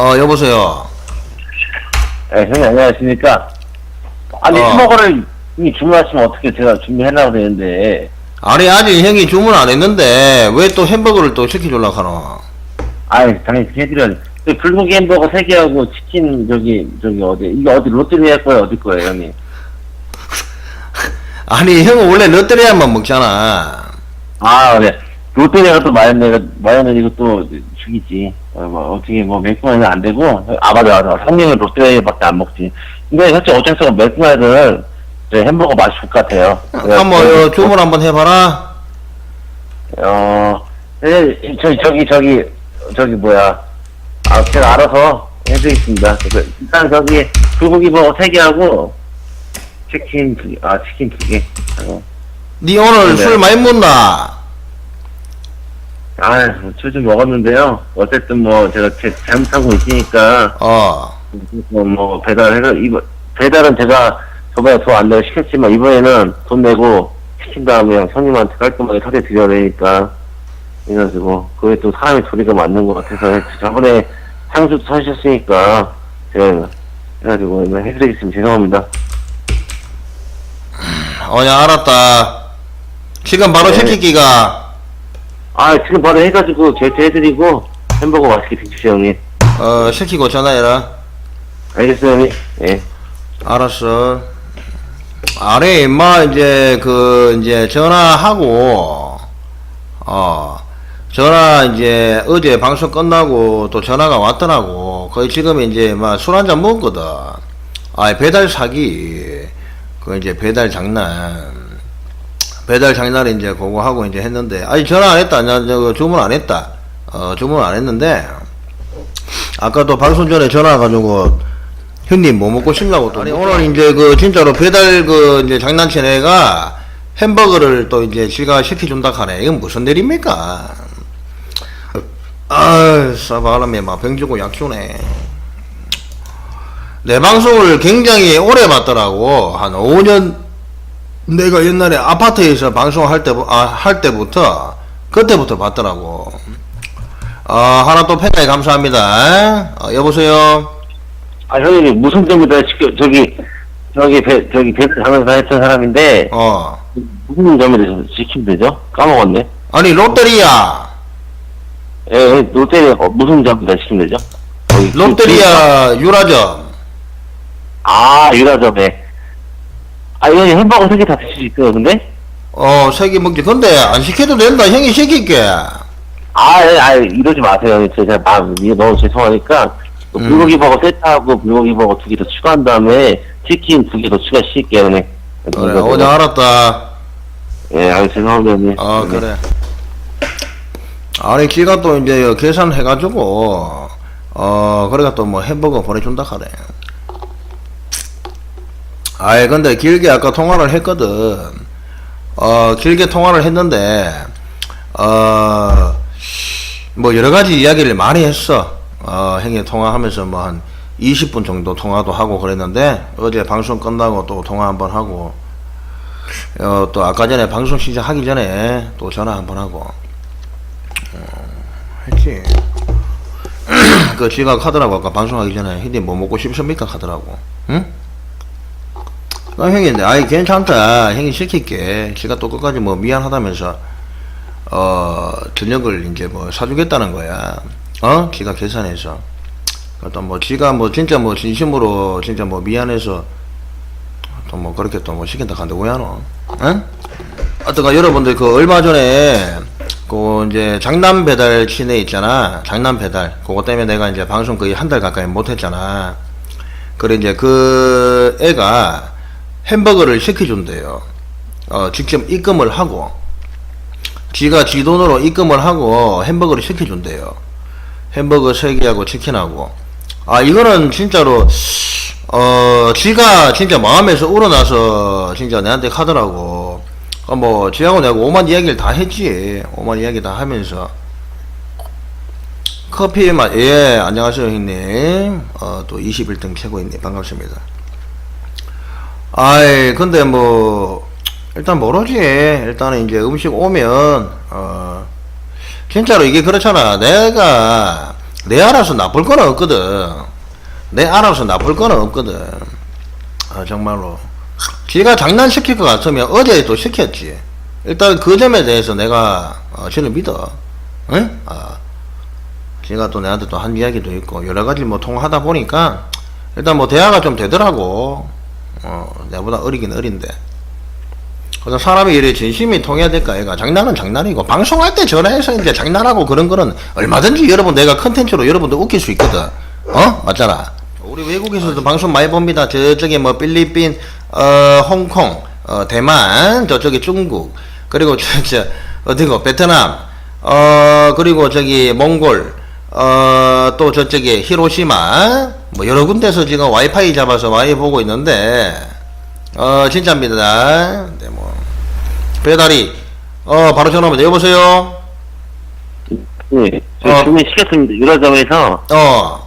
어, 여보세요. 네, 형님 안녕하십니까. 아니, 어. 햄버거를 이미 주문하시면 어떻게 제가 준비해놔야 되는데. 아니, 아직 형이 주문 안 했는데, 왜 또 햄버거를 또 시켜주려고 하노? 아이, 당연히 해드려야지. 그 불고기 햄버거 3개하고 치킨, 저기, 저기, 어디, 이게 어디 롯데리아 거예요? 어디 거예요, 형님? 아니, 형은 원래 롯데리아만 먹잖아. 아, 네. 롯데리아가 또 마요네즈 이거 또 죽이지. 어, 뭐, 어떻게 뭐, 매콤하면 안 되고. 아, 맞아, 맞아. 상님은 롯데리아밖에 안 먹지. 근데 사실 어쩔 매콤하면은 저 햄버거 맛이 좋을 것 같아요. 한번 어, 주문 한번 해봐라. 어, 예, 저기, 저기, 저기, 저기, 뭐야. 아, 제가 알아서 해드리겠습니다. 그래서 일단 저기, 불고기 버거 3개 하고, 치킨 두 개, 아, 치킨 2개. 하고. 니 오늘 네. 술 많이 먹나? 아, 술좀 먹었는데요. 어쨌든 뭐, 제가 제, 잘못하고 있으니까, 어. 뭐, 뭐 배달해서, 이번, 배달은 제가 저번에 돈 안 내고 시켰지만, 이번에는 돈 내고 시킨 다음에 그냥 손님한테 깔끔하게 사대 드려야 되니까, 그래가지고, 그게 또 사람의 도리가 맞는 것 같아서, 저번에 상수도 사셨으니까, 제가 해가지고, 이거 해드리겠습니다. 죄송합니다. 어, 야, 알았다. 지금 바로 네. 시키기가, 아, 지금 바로 해가지고, 결제해드리고, 햄버거 맛있게 드십시오, 형님. 어, 시키고 전화해라. 알겠어요, 형님? 예. 알았어. 아래, 임마, 이제, 그, 이제, 전화하고, 어, 전화, 이제, 어제 방송 끝나고 또 전화가 왔더라고. 거의 지금 이제, 막, 술 한 잔 먹었거든. 아, 배달 사기. 그, 이제, 배달 장난. 배달 장난을 이제, 그거 하고 이제 했는데, 아니, 전화 안 했다. 나, 저, 주문 안 했다. 어, 주문 안 했는데, 아까 또 방송 전에 전화 와가지고, 형님 뭐 먹고 싶냐고 또 아니 오늘 이제 그 진짜로 배달 그 이제 장난친 애가 햄버거를 또 이제 지가 시켜준다 하네 이건 무슨 일입니까 아유 싸바람에 막 병주고 약 주네 내 방송을 굉장히 오래 봤더라고 한 5년 내가 옛날에 아파트에서 방송할 때, 아, 할 때부터 그때부터 봤더라고 아 하나 또 팬가에 감사합니다 어, 여보세요 아, 형님, 무슨 점이다, 지금, 저기, 저기, 배, 저기, 배달 하면서 했던 사람인데, 어 무슨 점이다, 지키면 되죠? 까먹었네. 아니 롯데리아 예, 예, 롯데리아, 어, 무슨 점이다, 시키면 되죠? 롯데리아 유라점 아, 유라점에. 아, 이거 햄버거 세개 다 드실 수 있어요, 근데? 어 세 개 먹지 근데 안 시켜도 된다 형이 시킬게 아, 예, 아, 이러지 마세요. 제가 마, 이게 너무 죄송하니까, 그 음. 불고기 버거 세트하고 불고기 버거 두 개 더 추가한 다음에, 치킨 두 개 더 추가 시킬게요, 형님. 그래 오늘 알았다 예, 아, 죄송합니다, 형님. 어 네. 그래 아니 지가 또 이제 계산해가지고 어 그래가 또 뭐 햄버거 보내준다 하네 아이 근데 길게 아까 통화를 했거든. 어 길게 통화를 했는데 어 뭐 여러 가지 이야기를 많이 했어. 어 형이 통화하면서 뭐 한 20분 정도 통화도 하고 그랬는데 어제 방송 끝나고 또 통화 한번 하고 어, 또 아까 전에 방송 시작하기 전에 또 전화 한번 하고 어, 했지. 그 지가 하더라고 아까 방송하기 전에. 형님 뭐 먹고 싶습니까? 하더라고. 응? 아 형인데. 아이 괜찮다. 형이 시킬게. 지가 또 끝까지 뭐 미안하다면서 어 저녁을 이제 뭐 사주겠다는 거야. 어? 지가 계산해서. 또뭐 지가 뭐 진짜 뭐 진심으로 진짜 뭐 미안해서 또 뭐 그렇게 또 뭐 시킨다 한데 왜 하노? 응? 어떤가 여러분들 그 얼마 전에 그 이제 장난 배달 치네 있잖아. 장난 배달. 그거 때문에 내가 이제 방송 거의 한 달 가까이 못 했잖아. 그래 이제 그 애가 햄버거를 시켜준대요. 어 직접 입금을 하고 지가 지 돈으로 입금을 하고 햄버거를 시켜준대요. 햄버거 3개하고 치킨하고. 아 이거는 진짜로 어 지가 진짜 마음에서 우러나서 진짜 내한테 하더라고. 어, 뭐 지하고 내가 오만 이야기를 다 했지. 오만 이야기 다 하면서. 커피 맛예 안녕하세요 형님. 어 또 21등 최고입니다. 반갑습니다 아이 근데 뭐 일단 모르지 일단은 이제 음식 오면 어 진짜로 이게 그렇잖아 내가 내 알아서 나쁠 건 없거든. 내 알아서 나쁠 건 없거든. 아, 정말로. 지가 장난시킬 것 같으면 어제도 시켰지. 일단 그 점에 대해서 내가, 어, 저를 믿어. 응? 아, 지가 또 내한테 또 한 이야기도 있고, 여러 가지 뭐 통화하다 보니까, 일단 뭐 대화가 좀 되더라고. 어, 내보다 어리긴 어린데. 그래서 사람이 이래 진심이 통해야 될까, 얘가. 장난은 장난이고, 방송할 때 전화해서 이제 장난하고 그런 거는 얼마든지 여러분 내가 컨텐츠로 여러분들 웃길 수 있거든. 어? 맞잖아. 우리 외국에서도 방송 많이 봅니다. 저쪽에 뭐 필리핀, 어, 홍콩, 어, 대만, 저쪽에 중국, 그리고 저, 저, 어디고, 베트남, 어, 그리고 저기 몽골, 어, 또 저쪽에 히로시마, 뭐 여러 군데서 지금 와이파이 잡아서 많이 보고 있는데, 어, 진짜입니다. 네, 뭐. 배달이, 어, 바로 전화합니다. 여보세요? 네. 저 어. 주문 시켰습니다. 유라점에서 어,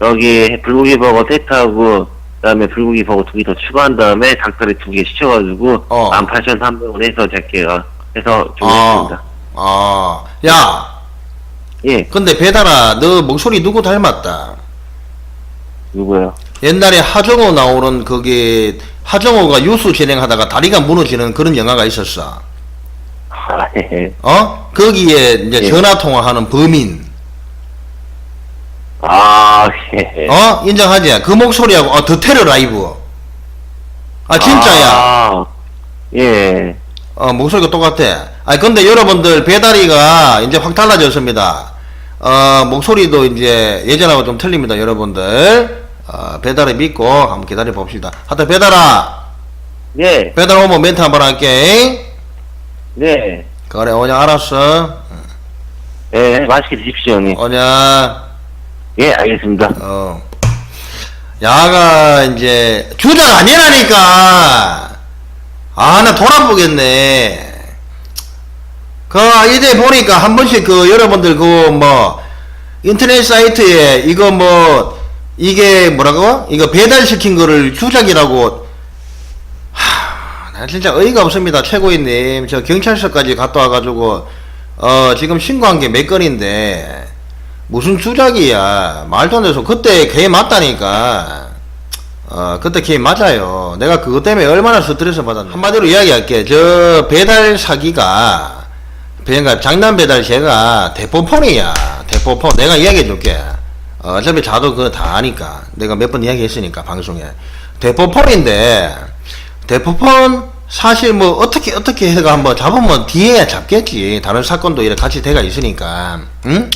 여기 불고기 버거 세트하고 그다음에 불고기 버거 두 개 더 추가한 다음에 닭다리 두 개 시켜가지고 어. 18,300원 해서 제게요. 해서 아, 주문했습니다. 아, 야, 예. 근데 배달아, 너 목소리 누구 닮았다? 누구요? 옛날에 하정우 나오는 거기, 하정우가 유수 진행하다가 다리가 무너지는 그런 영화가 있었어. 아, 예. 어? 거기에 이제 예. 전화 통화하는 범인. 아, 예. 어? 인정하지? 그 목소리하고, 어, 더 테러 라이브. 아, 진짜야. 아, 예. 어, 목소리가 똑같아. 아, 근데 여러분들 배다리가 이제 확 달라졌습니다. 어, 목소리도 이제 예전하고 좀 틀립니다, 여러분들. 어, 배달을 믿고 한번 기다려 봅시다. 하여튼 배달아, 예. 배달 오면 멘트 한번 할게. 네. 그래, 오냐, 알았어. 예, 맛있게 드십시오, 형님. 오냐, 예, 알겠습니다. 어. 야가 이제 주작 아니라니까. 아, 나 돌아보겠네. 그, 이제 보니까 한 번씩 그, 여러분들 그, 뭐, 인터넷 사이트에 이거 뭐, 이게 뭐라고? 이거 배달시킨 거를 주작이라고. 하, 나 진짜 어이가 없습니다. 최고위님. 저 경찰서까지 갔다 와가지고, 어, 지금 신고한 게 몇 건인데, 무슨 주작이야. 말도 안 돼서. 그때 걔 맞다니까. 어, 그때 걔 맞아요. 내가 그것 때문에 얼마나 스트레스 받았나. 한마디로 이야기할게. 저 배달 사기가, 그러니까 장난 배달 제가 대포폰이야. 대포폰. 내가 이야기해 줄게. 어, 어차피 자도 그거 다 아니까. 내가 몇 번 이야기했으니까, 방송에. 대포폰인데, 대포폰 사실 뭐 어떻게 어떻게 해가 한번 잡으면 뒤에야 잡겠지. 다른 사건도 이렇게 같이 돼가 있으니까. 응?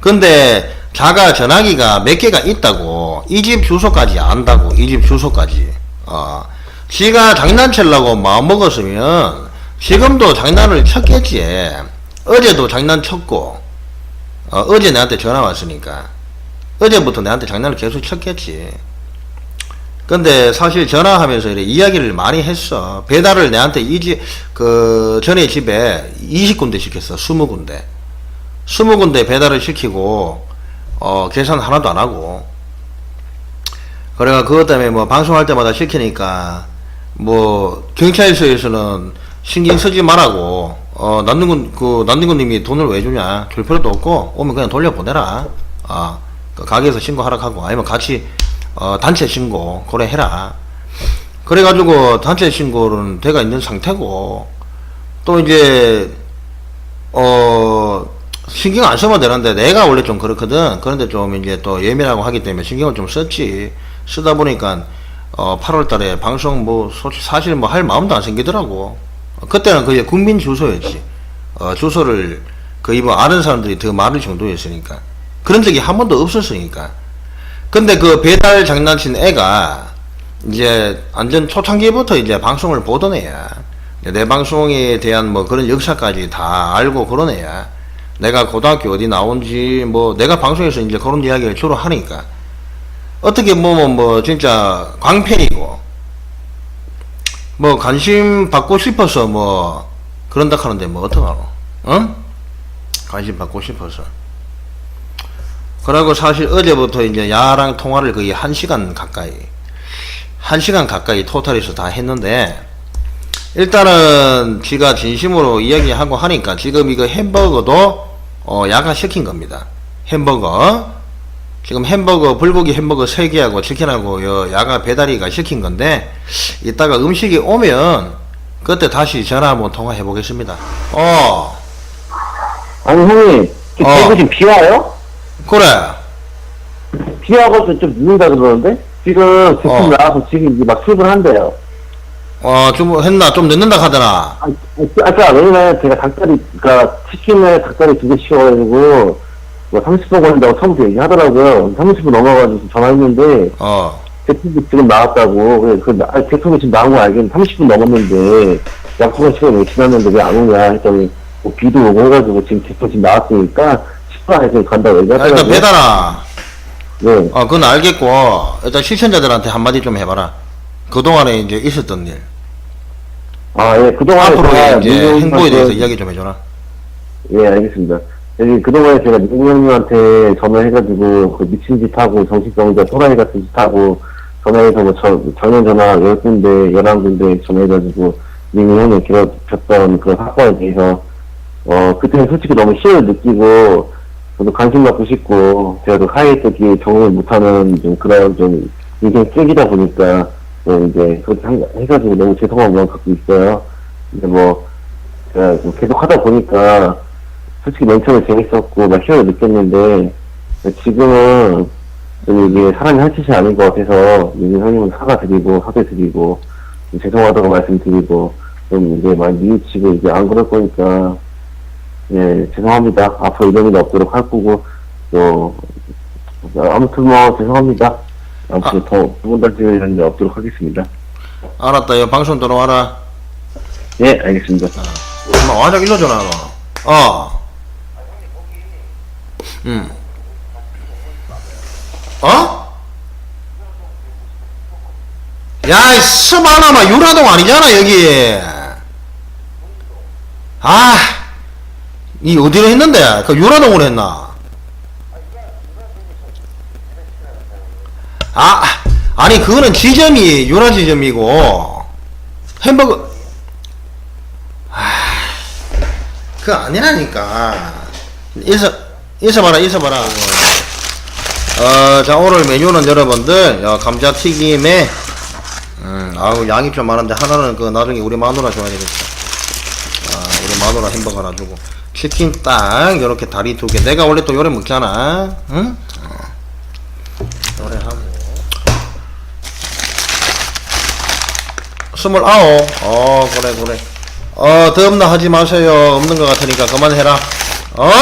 근데 자가 전화기가 몇 개가 있다고 이 집 주소까지 안다고 이 집 주소까지 어 지가 장난치려고 마음 먹었으면 지금도 장난을 쳤겠지 어제도 장난쳤고 어, 어제 내한테 전화 왔으니까 어제부터 내한테 장난을 계속 쳤겠지. 근데 사실 전화하면서 이렇게 이야기를 많이 했어. 배달을 내한테 이집 그 전에 집에 20군데 시켰어. 20군데. 스무 군데 배달을 시키고 어 계산 하나도 안 하고. 그래가 그것 때문에 뭐 방송할 때마다 시키니까 뭐 경찰서에서는 신경 쓰지 말라고 어 난능군 그 난능군님이 돈을 왜 주냐? 줄 필요도 없고 오면 그냥 돌려 보내라. 아그 가게에서 신고하라 하고 아니면 같이 어 단체 신고 그래 해라 그래가지고 단체 신고는 돼가 있는 상태고 또 이제 어 신경 안 쓰면 되는데 내가 원래 좀 그렇거든. 그런데 좀 이제 또 예민하고 하기 때문에 신경을 좀 썼지. 쓰다 보니까 어 8월 달에 방송 뭐 사실 뭐 할 마음도 안 생기더라고. 어, 그때는 그게 국민 주소였지. 어 주소를 거의 뭐 아는 사람들이 더 많을 정도였으니까. 그런 적이 한 번도 없었으니까. 근데 그 배달 장난친 애가 이제 완전 초창기부터 이제 방송을 보던 애야. 내 방송에 대한 뭐 그런 역사까지 다 알고 그런 애야. 내가 고등학교 어디 나온지 뭐 내가 방송에서 이제 그런 이야기를 주로 하니까 어떻게 보면 뭐 진짜 광팬이고 뭐 관심 받고 싶어서 뭐 그런다 하는데 뭐 어떡하노? 응? 관심 받고 싶어서. 그러고 사실 어제부터 이제 야랑 통화를 거의 한 시간 가까이 한 시간 가까이 토탈에서 다 했는데 일단은 지가 진심으로 이야기하고 하니까 지금 이거 햄버거도 어 야가 시킨 겁니다. 햄버거. 지금 햄버거, 불고기 햄버거 3개하고 치킨하고 요 야가 배달이가 시킨 건데, 이따가 음식이 오면, 그때 다시 전화 한번 통화해 보겠습니다. 어, 아니, 형님, 지금 어. 대구 지금 비 와요? 그래. 비 와가지고 좀 늦는다 그러는데? 지금 제품 어. 나와서 지금 이제 막 출근한대요. 어, 좀 했나? 좀 늦는다 하더나. 아, 아까 왜냐면 제가 닭다리, 그니까 치킨에 닭다리 두개 시켜가지고, 뭐 30분 걸린다고 처음부터 얘기하더라고요. 30분 넘어가지고 전화했는데, 어, 제품이 지금 나왔다고. 그래, 그, 나- 아니, 제품이 지금 나온 거 알겠는데, 30분 넘었는데, 약속한 시간이 왜 지났는데 왜 안 오냐 했더니, 뭐 비도 오고 해가지고 지금 제품 지금 나왔으니까, 10분 안에 지금 간다 고 야, 얘기하더라고요. 일단 배달아. 네. 어, 그건 알겠고, 일단 시청자들한테 한마디 좀 해봐라. 그동안에 이제 있었던 일. 아, 예, 그동안에 앞으로의 제가 이제 행보에 대해서 이야기 좀 해줘라. 예, 알겠습니다. 여기 그동안에 제가 민구 형님한테 전화해가지고 그 미친 짓 하고 정신병자 또라이 같은 짓 하고 전화해서 뭐 저, 전화 전화 10군데, 11군데 전화해가지고 민구 형님 괴롭혔던 그런 사건에 대해서 어, 그때는 솔직히 너무 희열을 느끼고 저도 관심 갖고 싶고 제가 또 사회적인 적응을 못하는 좀 그런 좀 인생 쓰기다 보니까 뭐 이제 그렇게 한- 해가지고 너무 죄송한 마음 갖고 있어요. 근데 뭐 제가 뭐 계속 하다 보니까 솔직히 맨 처음에 재밌었고 막 희열을 느꼈는데 지금은 좀 이게 사람이 할 짓이 아닌 것 같아서 민규 형님은 사과드리고 사죄드리고 좀 죄송하다고 말씀드리고 좀 이제 많이 뉘우치고 이제 안 그럴 거니까 예 죄송합니다 앞으로 이런 일이 없도록 할 거고 또 아무튼 뭐 죄송합니다 아무튼 더두번 다시 이런 일 없도록 하겠습니다 알았다. 여 방송 들어와라. 예 알겠습니다 엄마 와작 일러줘라, 너. 어. 응. 어? 야, 이 스바나마 유라동 아니잖아, 여기. 아, 이 어디로 했는데? 그 유라동으로 했나? 아, 아니, 그거는 지점이 유라 지점이고, 햄버거, 그거 아니라니까. 있어, 있어봐라, 있어봐라. 어, 자, 오늘 메뉴는 여러분들, 어, 감자튀김에, 음, 아우, 양이 좀 많은데, 하나는 그, 나중에 우리 마누라 되겠다. 마누라 햄버거 하나 주고. 치킨 딱, 요렇게 다리 두 개. 내가 원래 또 요래 먹잖아. 응? 어. 요래 하고. 스물아홉. 어, 그래, 그래. 어, 더 없나 하지 마세요. 없는 것 같으니까 그만해라. 어?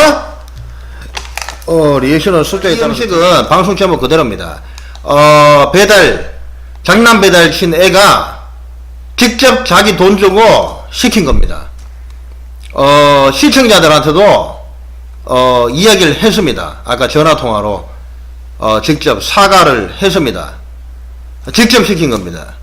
어, 리액션은 숫자에 따른 음식은 방송 제목 그대로입니다. 어, 배달, 장난 배달 친 애가 직접 자기 돈 주고 시킨 겁니다. 어, 시청자들한테도, 어, 이야기를 했습니다. 아까 전화통화로, 어, 직접 사과를 했습니다. 직접 시킨 겁니다.